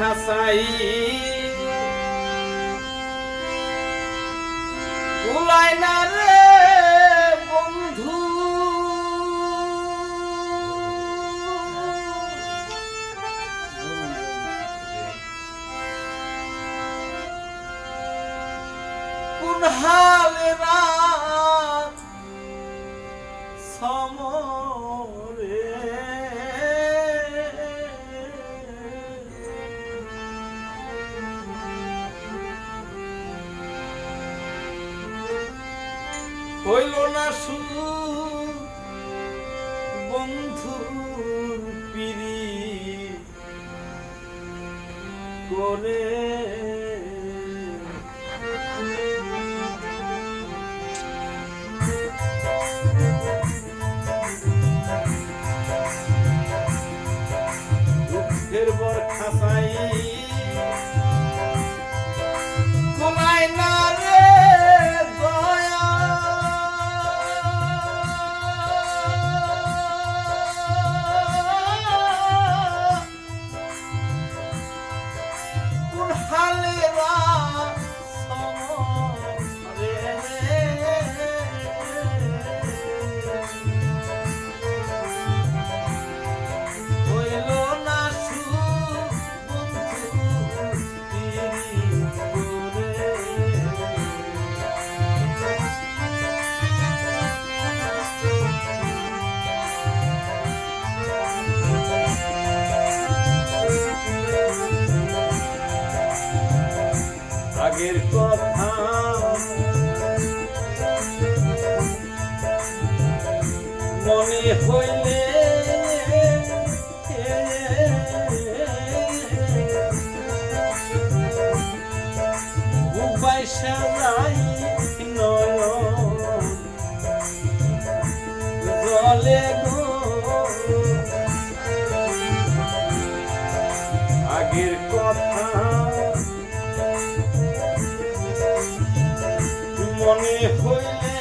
খাসাই কুলায় না রে বন্ধু। কোন হালে হইল না শুধু বন্ধু পিরি করে আগের কথা। মনে হইলে উপায় নয়ন জলে গো মনে হইলে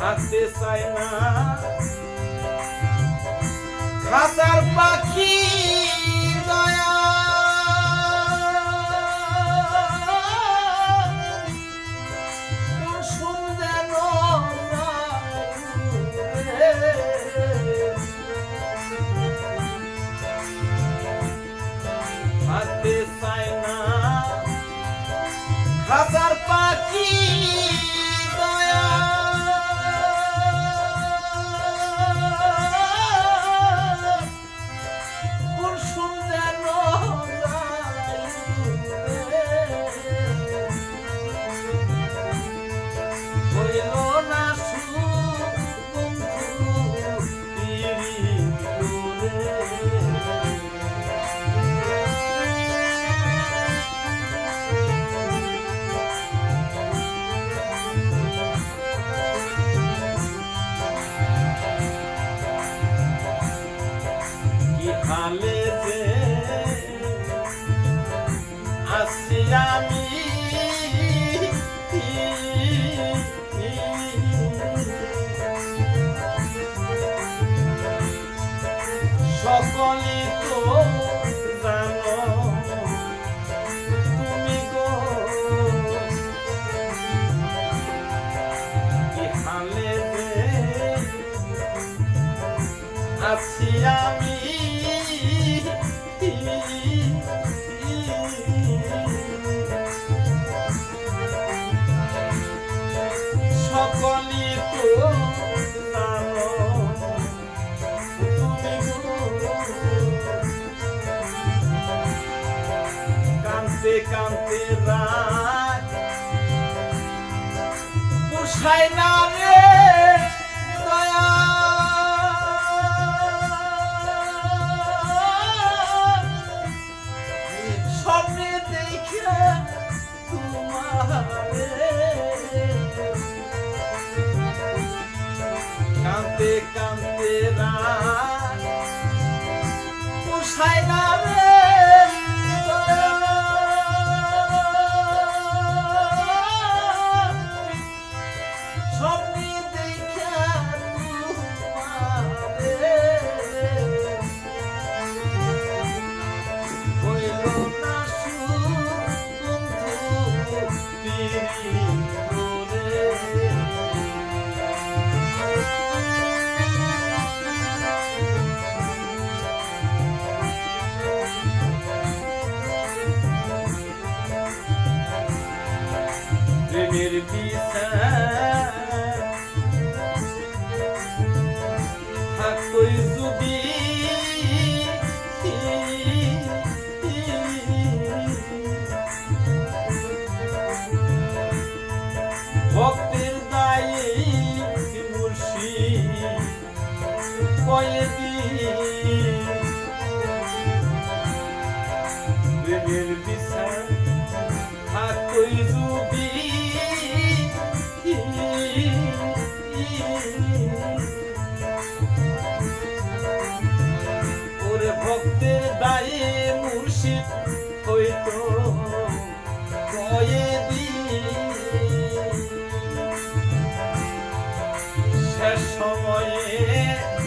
হাতে চাই না। খাসার পাখি খাসার পাখি আমি কান্তে কান্তে রাত। পোষায় না রে দয়া। স্বপ্নে দেখে কান্তে কান্তে রাত। পোষায় না রে প্রেমের বিচার থাকতই যদি ভক্তের দায়ে মুর্শিদ কয়েদি ওরে ভক্তের দায়ে মুর্শিদ হইতো কয়েদি শেষ সময়ে